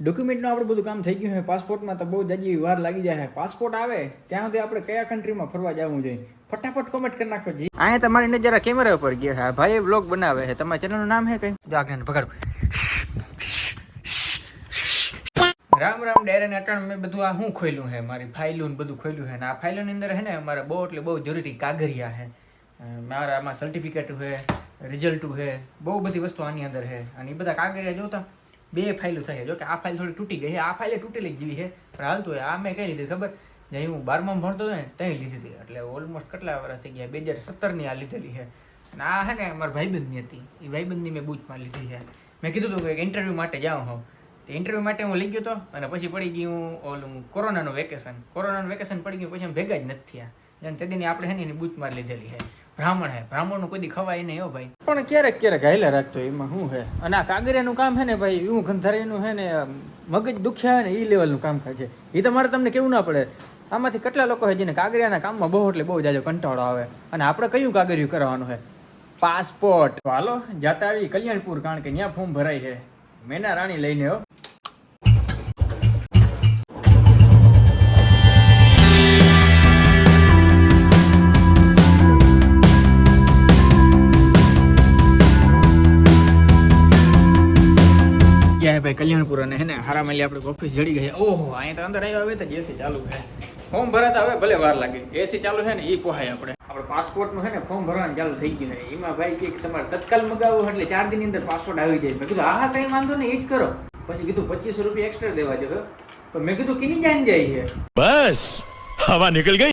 ડોક્યુમેન્ટનું આપણે બધું કામ થઈ ગયું છે પાસપોર્ટમાં તો બહુ જાજી વાર લાગી જાય પાસપોર્ટ આવે ત્યાં સુધી આપણે કયા કન્ટ્રીમાં ફરવા જવું જોઈએ? ફટાફટ કોમેન્ટ કરી નાખો જી. અહીંયા તમારી નજર કેમેરા ઉપર ગયા હા ભાઈ બ્લોગ બનાવે છે. તમારા ચેનલનું નામ છે કઈ? જો આગળ પકડ. રામ રામ ડેરે ને અટણ મેં બધું આ હું ખોલ્યું છે? મારી ફાઇલું ને બધું ખોલ્યું છે. ને આ ફાઇલોની અંદર છે ને મારે બહુ એટલે બહુ જરૂરી કાગરિયા છે. મારા આમાં સર્ટિફિકેટ છે રિઝલ્ટ છે બહુ બધી વસ્તુ આની અંદર છે. અને એ બધા કાગરિયા જોતા બે ફાઇલો થઈ જો કે આ ફાઇલ થોડી તૂટી ગઈ છે. આ ફાઇલે તૂટેલી જેવી છે. પણ હાલતું હોય આ મેં કઈ લીધી ખબર? જ્યાં હું બારમાં ભણતો હતો ને, ત્યાં લીધી હતી. એટલે ઓલમોસ્ટ કેટલા વર્ષ થઈ ગયા? બે હજાર સત્તરની આ લીધેલી છે. અને આ છે ને મારા ભાઈબંધની હતી. એ ભાઈબંધની મેં બૂચમાં લીધી છે. મેં કીધું હતું કે ઇન્ટરવ્યૂ માટે જાઉં હું તે ઇન્ટરવ્યૂ માટે હું લઈ ગયો હતો અને પછી પડી ગયું ઓલું કોરોનાનું વેકેશન કોરોનાનું વેકેશન પડી ગયું, પછી ભેગા જ નથી થયા. અને તે દીની આપણે છે ને એની બૂચ લીધેલી છે. બ્રાહ્મણ હે. બ્રાહ્મણનું કોઈ ખવાય નહીં હો ભાઈ. પણ ક્યારેક ક્યારેક હાઈલા રાખતો એમાં શું છે અને આ કાગરિયાનું કામ છે ને ભાઈ, એવું ગંધારીનું છે ને મગજ દુખ્યા ને એ લેવલનું કામ થાય છે. એ તમારે તમને કેવું ના પડે. આમાંથી કેટલા લોકો છે જેને કાગરિયાના કામમાં બહુ એટલે બહુ જાજો કંટાળો આવે. અને આપણે કયું કાગરિયું કરવાનું છે પાસપોર્ટ. હાલો, જાતા આવી કલ્યાણપુર, કારણ કે ત્યાં ફોર્મ ભરાય છે. મેના રાણી લઈને હો. કલ્યાણપુર અને હેને હારામેલી આપણે ઓફિસ જડી ગઈ ઓહો, અહીંયા તો અંદર આવ્યા હવે તો એસી ચાલુ છે. ફોર્મ ભરાતા હવે ભલે વાર લાગે. એસી ચાલુ છે ને એ પોહાય આપણે. આપણે પાસપોર્ટનું છે ને ફોર્મ ભરવાનું ચાલુ થઈ ગયું છે. એમાં ભાઈ કે તમારે તત્કાલ મગાવવું એટલે ચાર દિનની અંદર પાસપોર્ટ આવી જાય. મેં કીધું આ કંઈ વાંધો નહીં, એ જ કરો. પછી કીધું, પચીસો રૂપિયા એક્સ્ટ્રા દેવા જો પણ મેં કીધું, કિની જાન જાય છે? બસ, હવા નીકળી ગઈ.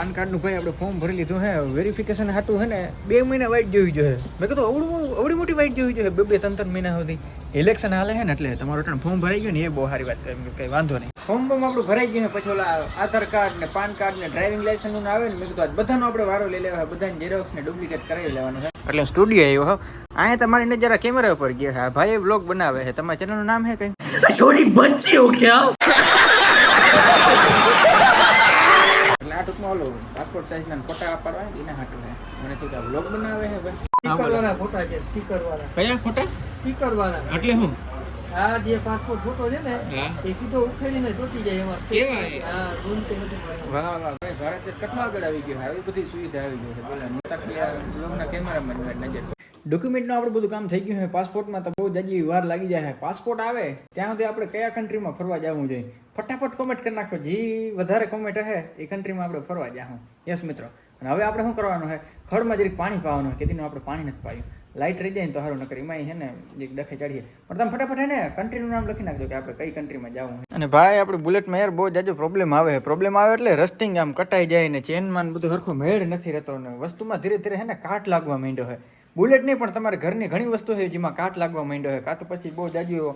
પાન કાર્ડનું ભાઈ આપણે ફોર્મ ભરી લીધું હે. વેરિફિકેશન હાટું હે ને, બે મહિના વાઇટ જોઈ જોઈએ મેં કીધું અવડું અવડી મોટી વાઇટ જોઈ જોઈએ બે બે ત્રણ ત્રણ મહિના સુધી. ઇલેક્શન હાલે હે ને એટલે તમારો ટાણ ફોર્મ ભરાઈ ગયો ને, એ બહુ સારી વાત કઈ વાંધો નહીં. ફોર્મ બોમ આપણું ભરાઈ ગયું ને, પછી ઓલા આધાર કાર્ડ ને પાન કાર્ડ ને ડ્રાઇવિંગ લાઇસન્સનું આવે ને, મેં કીધું, આજ બધાનો આપણે વારો લઈ લેવા. બધાને ઝેરોક્સ ને ડુપ્લિકેટ કરાવી લેવાનું છે. એટલે સ્ટુડિયો આવ્યો, હો. અહીંયા તમારી નજર કેમેરા ઉપર ગયો હા ભાઈ બ્લોગ બનાવે છે. તમારા ચેનલનું નામ હે કઈ? છોડી બચ્ચી હો ક્યાં? ઓલું પાસપોર્ટ સાઇઝના ફોટા પાડવા એના હાટું હે. મને આ બ્લોગ બનાવે હે ભાઈ. સ્ટીકર વાળા ફોટા છે સ્ટીકર વાળા. કયા ફોટા? સ્ટીકર વાળા. એટલે હું? આ જે પાસપોર્ટ ફોટો છે ને એ સીધો ઉખેડીને ચોટી જાય એમાં. કેવા? હા ગુણ તે નથી વાહ વાહ ભાઈ ભારત દેશ કેટલો આગળ આવી ગયો આવી બધી સુવિધા આવી ગઈ છે. બોલે નતા ખાલી આ બ્લોગના કેમેરામાં નજર ડોક્યુમેન્ટનું આપણે બધું કામ થઈ ગયું છે પાસપોર્ટમાં તો બહુ જાજી વાર લાગી જાય છે. પાસપોર્ટ આવે, ત્યાં સુધી આપણે કયા કન્ટ્રીમાં ફરવા જવું જોઈએ? ફટાફટ કોમેન્ટ કરી નાખો જે, વધારે કોમેન્ટ હશે એ કન્ટ્રીમાં આપણે ફરવા જાઉં યસ મિત્રો. અને હવે આપણે શું કરવાનું છે? ખડમાં જરીક પાણી પાવાનું હોય તેનું આપણે પાણી નથી પાયું. લાઇટ રહી જાય ને તો સારું નકર એમાં હે ને એક ડખે ચડીએ. પણ તમે ફટાફટ હે ને કન્ટ્રીનું નામ લખી નાખજો કે આપણે કઈ કન્ટ્રીમાં જવું અને ભાઈ, આપણે બુલેટમાં યાર બહુ જાજો પ્રોબ્લેમ આવે પ્રોબ્લેમ આવે એટલે રસ્ટિંગ આમ કટાઈ જાય ને ચેનમાં બધું સરખો મેળ નથી રહેતો. ને વસ્તુમાં ધીરે ધીરે હે ને, કાટ લાગવા માંડ્યો છે. બુલેટ નહીં પણ તમારે ઘરની ઘણી વસ્તુ છે જેમાં કાટ લાગવા માંડ્યો હોય કાં તો પછી બહુ જાજો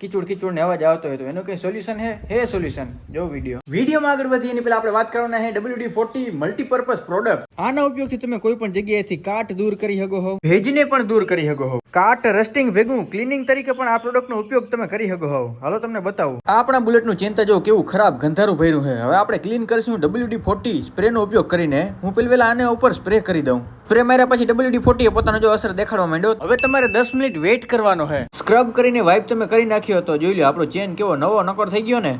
કિચુડ કિચુડ ને અવાજ આવતો હોય તો એનું કઈ સોલ્યુશન હે? હે સોલ્યુશન જો વીડિયો વિડીયોમાં આગળ વધીએ એની પહેલા આપણે વાત કરવાના છે ડબલ્યુડી ફોર્ટી મલ્ટીપર્પઝ પ્રોડક્ટ આના ઉપયોગથી તમે કોઈ પણ જગ્યાએથી કાટ દૂર કરી શકો હો. ભેજને પણ દૂર કરી શકો હો. કાટ રસ્ટિંગ ભેગું ક્લીનિંગ તરીકે પણ આ પ્રોડક્ટનો ઉપયોગ તમે કરી શકો હો. હાલો તમને બતાવું. આ આપણા બુલેટનું ચિંતા જો કેવું ખરાબ ગંધારું ભર્યું છે હવે આપણે ક્લીન કરીશું ડબલ્યુડી ફોર્ટી સ્પ્રેનો ઉપયોગ કરીને. હું પેલી વેલા આને ઉપર સ્પ્રે કરી દઉં. સ્પ્રે માર્યા પછી ડબલ્યુડી ફોર્ટી પોતાનો જો અસર દેખાડવા માંડ્યો હવે તમારે દસ મિનિટ વેઇટ કરવાનો છે સ્ક્રબ કરીને વાઇપ તમે કરી નાખ્યો તો જોઈ લો આપણો ચેન કેવો નવો નકર થઈ ગયો ને.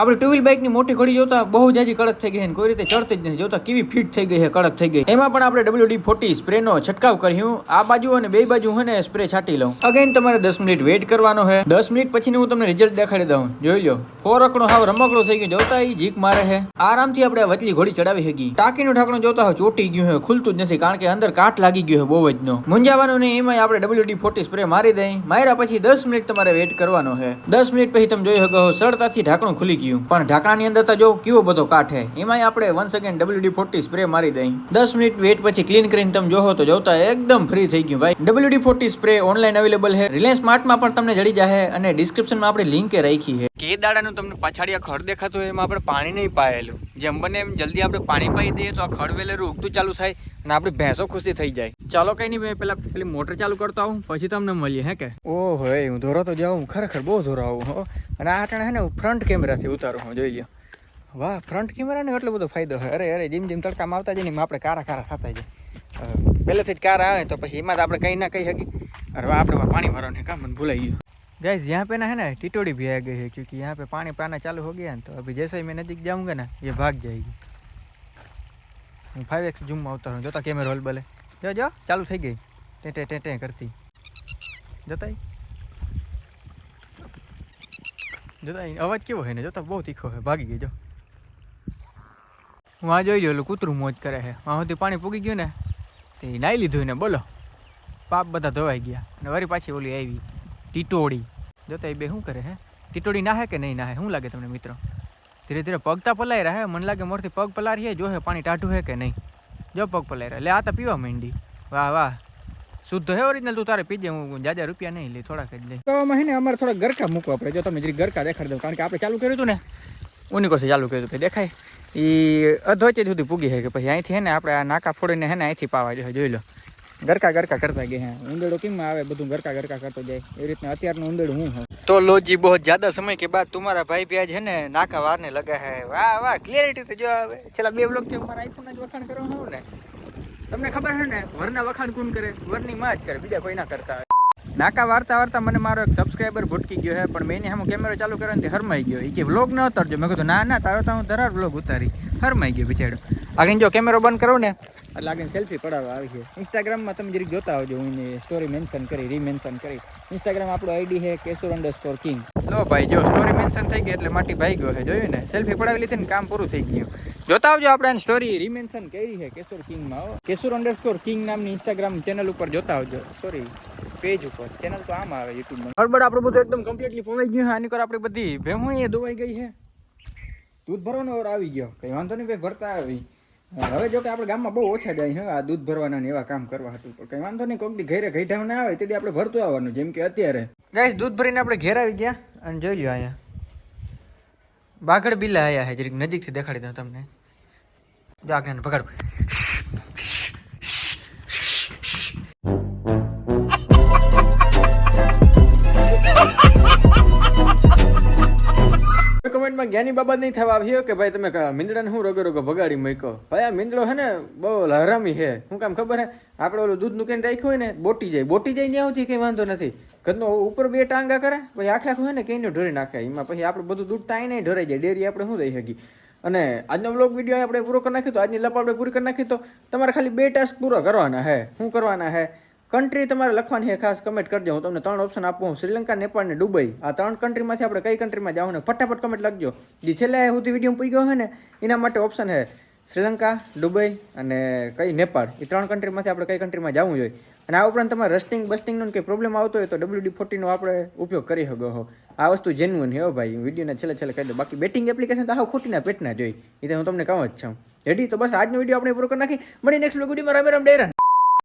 આપણે ટુ વ્હીલ બાઇકની મોટી ઘડી જોતા બહુ જાજી કડક થઈ ગઈ કોઈ રીતે ચડતી જ નથી. જોતા કેવી ફિટ થઈ ગઈ છે, કડક થઈ ગઈ એમાં પણ આપણે ડબલ્યુ ડી ફોર્ટી સ્પ્રેનો છંટકાવ કર્યું. આ બાજુ અને બે બાજુ હું ને સ્પ્રે છાંટી લઉં. અગેન તમારે દસ મિનિટ વેઇટ કરવાનો છે. દસ મિનિટ પછી હું તમને રિઝલ્ટ દેખાડી દઉં. જોઈ લો. ફોરકડો હાવ રમકડો થઈ ગયો. જોતા એ જીક મારે છે. આરામથી આપણે વચલી ઘોડી ચડાવી શકી ટાંકીનું ઢાંકણું જોતા હોય ચોટી ગયું છે, ખુલતું જ નથી કારણ કે અંદર કાટ લાગી ગયો છે બહુ જ નો. મુંજાવાનું નહીં એમાં આપણે ડબલ્યુડી ફોર્ટી સ્પ્રે મારી દઈ. માર્યા પછી દસ મિનિટ તમારે વેઇટ કરવાનો છે. દસ મિનિટ પછી તમે જોઈ શકો સરળતાથી ઢાંકણું ખુલી ગયું પણ ઢાંકણાની અંદર તો જો કેવો બધો કાટ છે એમાં આપણે one second WD forty spray મારી દઈ. દસ મિનિટ વેટ પછી ક્લીન કરીને તમે જોવો તો જોતા એકદમ ફ્રી થઈ ગયું ભાઈ. WD forty spray online available છે રિલાયન્સ માર્ટમાં પણ તમને જડી જાય અને ડિસ્ક્રિપ્શનમાં આપણે લિંક રાખી છે કે દાડાનું તમને પાછાડિયા ખડ દેખાતું એમાં આપણે પાણી નહીં પાયેલું. जम बने जल्दी आप पानी पाई दिए तो खड़वेले उगत चालू थे आप भैंसो खुशी थी जाए चलो कहीं नहीं पे मोटर चालू करता हूँ पीछे तमने मिली है के ओ हो धोरो तो जाऊ खरेखर बहुत धोरा हूँ आ टाणे है ना फ्रंट केमरा से उतारू हूँ जी लियो वाह फ्रंट केमरा ने एट्लो बो फायदो है अरे अरे जीम जीम तड़का मारता जाए आप कारा कारा खाता जाए पहले थी कारा आए तो पीछे यम कहीं ना कहीं सकी अरे वहाँ आप पानी भरो भूलाई गए गाइस यहाँ पे ना है ना टिटोड़ी भी आ गई है क्योंकि यहाँ पे पानी पाना चालू हो गया है तो अभी जैसे ही मैं नज़दीक जाऊँगा ना ये भाग जाएगी હું फाइव एक्स जूम में આવતા રહું જોતા કેમેરો હલ બલે જો જો ચાલુ થઈ ગઈ ટેટે ટેટે કરતી જોતા ઈ? જોતા ઈ? અવાજ કેવો છે ને જોતા બહુ તીખો છે ભાગી ગઈ જો હું આ જોઈ લો ઓલું કૂતરું મોજ કરે છે આ સુધી પાણી પૂગી ગયું ને તે નાઈ લીધું ને બોલો પાપ બધા ધોવાઈ ગયા અને વળી પાછી ઓલી આવી ટીટોડી જોતા એ બે શું કરે હે? ટીટોડી નાહે કે નહીં નાહે? શું લાગે તમને મિત્રો? ધીરે ધીરે પગતા પલાઈ રહ્યા મને લાગે મોરથી પગ પલારી હે જો હે પાણી ટાઢું હે કે નહીં? જો પગ પલાઈ રહ્યા લે આ તો પીવા માંડી. વાહ વાહ. શુદ્ધ હે ઓરિજિનલ તું તારે પીજે હું જાજા રૂપિયા નહીં લે થોડાક જ લઈ તો હે ને અમારે થોડા ગરકા મૂકવા આપણે જો તમે જરી ગરકા દેખાડી દો કારણ કે આપણે ચાલુ કર્યું હતું ને. ઉની કોસે ચાલુ કર્યું હતું દેખાય. એ અધોચે સુધી પૂગી છે કે પછી અહીંથી હે ને આપણે આ નાકા ફોડીને હે ને અહીંથી પાવા જોઈએ જોઈ લો. ગરકા ગરકા કરતા ગયા ઉંદેડો કેમ આવે બધું ગરકા ગરકા કરતો જાય એ રીતના અત્યારનું ઉંદેડું હું હોય તો લોજી બહુ જ્યાદા સમય કે બાદ તમારા ભાઈ પ્યાજ છે ને નાકા વારને લગા હે વાહ વાહ ક્લિયરિટી તો જો આવે છેલ્લા બે બ્લોક થી અમારા આઈફોન જ વખાણ કરવા હું ને તમને ખબર છે ને વરના વખાણ કોણ કરે વરની માં જ કરે બીજા કોઈ ના કરતા નાકા વાર્તા વાર્તા મને મારો એક સબસ્ક્રાઈબર ભટકી ગયો છે પણ મેં એને હું કેમેરો ચાલુ કર્યો ને હરમાઈ ગયો એ કે વ્લોગ ન ઉતારજો મેં કીધું ના ના તારો તો હું દરાર વ્લોગ ઉતારી હરમાઈ ગયો બિચારો આગળ જો કેમેરો બંધ કરો ને એટલે આગળ સેલ્ફી પડાવવા આવી છે. ઇન્સ્ટાગ્રામમાં તમે જરીક જોતા આવજો હું એની સ્ટોરી મેન્શન કરી રીમેન્શન કરી. ઇન્સ્ટાગ્રામ આપણો આઈડી છે કેશુર અંડર સ્કોર કિંગ લો ભાઈ, જો સ્ટોરી મેન્શન થઈ ગઈ એટલે માટી ભાઈ ગયો છે, જોયું ને? સેલ્ફી પડાવી લીધી ને કામ પૂરું થઈ ગયું. જોતા આવજો આપણે સ્ટોરી રીમેન્શન કરી છે કેશુર કિંગમાં. કેશુર અંડર સ્કોર કિંગ નામની ઇન્સ્ટાગ્રામ ચેનલ ઉપર જોતા આવજો. સોરી પેજ ઉપર. ચેનલ તો આમ આવે યુટ્યુબમાં હળબડ આપણું બધું એકદમ કમ્પ્લીટલી પોવાઈ ગયું છે, આની કર આપણી બધી ભેમું એ ધોવાઈ ગઈ છે. દૂધ ભરવાનો ઓર આવી ગયો. કઈ વાંધો નહીં, ભાઈ, ભરતા આવી. હવે જો કે આપણે ગામમાં બહુ ઓછા જાય છે, આ દૂધ ભરવાના ને એવા કામ કરવા હતું પણ કઈ વાંધો નહીં કોઈક ઘરે ગઈઢા ના આવે, તેથી આપણે ભરતું આવવાનું, જેમ કે અત્યારે. ગાઈસ દૂધ ભરીને આપણે ઘેર આવી ગયા અને જોઈ લો અહીંયા. બાગડ બિલા આયા છે, જરીક નજીકથી દેખાડી દઉં તમને. જો આગળ પકડ. કમેન્ટમાં જ્ઞાની બાબત નહીં થવા આવ્યો કે ભાઈ તમે મીંદડાને હું રોગો રોગો ભગાડી મૂક્યો? ભાઈ આ મીંદડો છે ને બહુ હરામી છે શું કામ ખબર હે? આપણે ઓલું દૂધ કેન રાખ્યું હોય ને, બોટી જાય. બોટી જાય ત્યાં સુધી કંઈ વાંધો નથી. ઘરનો ઉપર બે ટાંગા કરે, પછી આખે આખું હોય ને કંઈ ઢોરી નાખે. એમાં પછી આપણે બધું દૂધ ટાઈ નહીં ઢોરાઈ જાય. ડેરી આપણે શું રહી શકી અને આજનો વ્લોગ વીડિયો આપણે પૂરો કરી નાખ્યો તો, આજની લપ આપણે પૂરી કરી નાખી તો તમારે ખાલી બે ટાસ્ક પૂરો કરવાના હે. શું કરવાના હે? કન્ટ્રી તમારે લખવાની છે, ખાસ કમેન્ટ કરજો. હું તમને ત્રણ ઓપ્શન આપું. શ્રીલંકા, નેપાળ ને દુબઈ. આ ત્રણ કન્ટ્રીમાંથી આપણે કઈ કન્ટ્રીમાં જાવ ને ફટાફટ કમેન્ટ લખજો. જે છેલ્લે સુધી વીડિયો પૂઈ ગયો હોય ને, એના માટે ઓપ્શન છે શ્રીલંકા, દુબઈ અને કઈ નેપાળ. એ ત્રણ કન્ટ્રીમાંથી આપણે કઈ કન્ટ્રીમાં જવું જોઈએ. અને આ ઉપરાંત તમારે રસ્ટિંગ બસ્ટિંગનો કંઈ પ્રોબ્લેમ આવતો હોય તો ડબલ્યુ ડી ફોર્ટીનો આપણે ઉપયોગ કરી શકો હો આ વસ્તુ જેન્યુઅન હે ભાઈ. વિડીયોને છેલ્લે છેલ્લે કહી દો બાકી બેટિંગ એપ્લિકેશન તો હાવ ખોટીના પેટના જોઈ એ તો હું તમને કહું જ છું. રેડી તો બસ આજનો વીડિયો આપણે પૂરો કરી નાખી મળી નેક્સ્ટ વિડીયોમાં રામે રામ ડેરા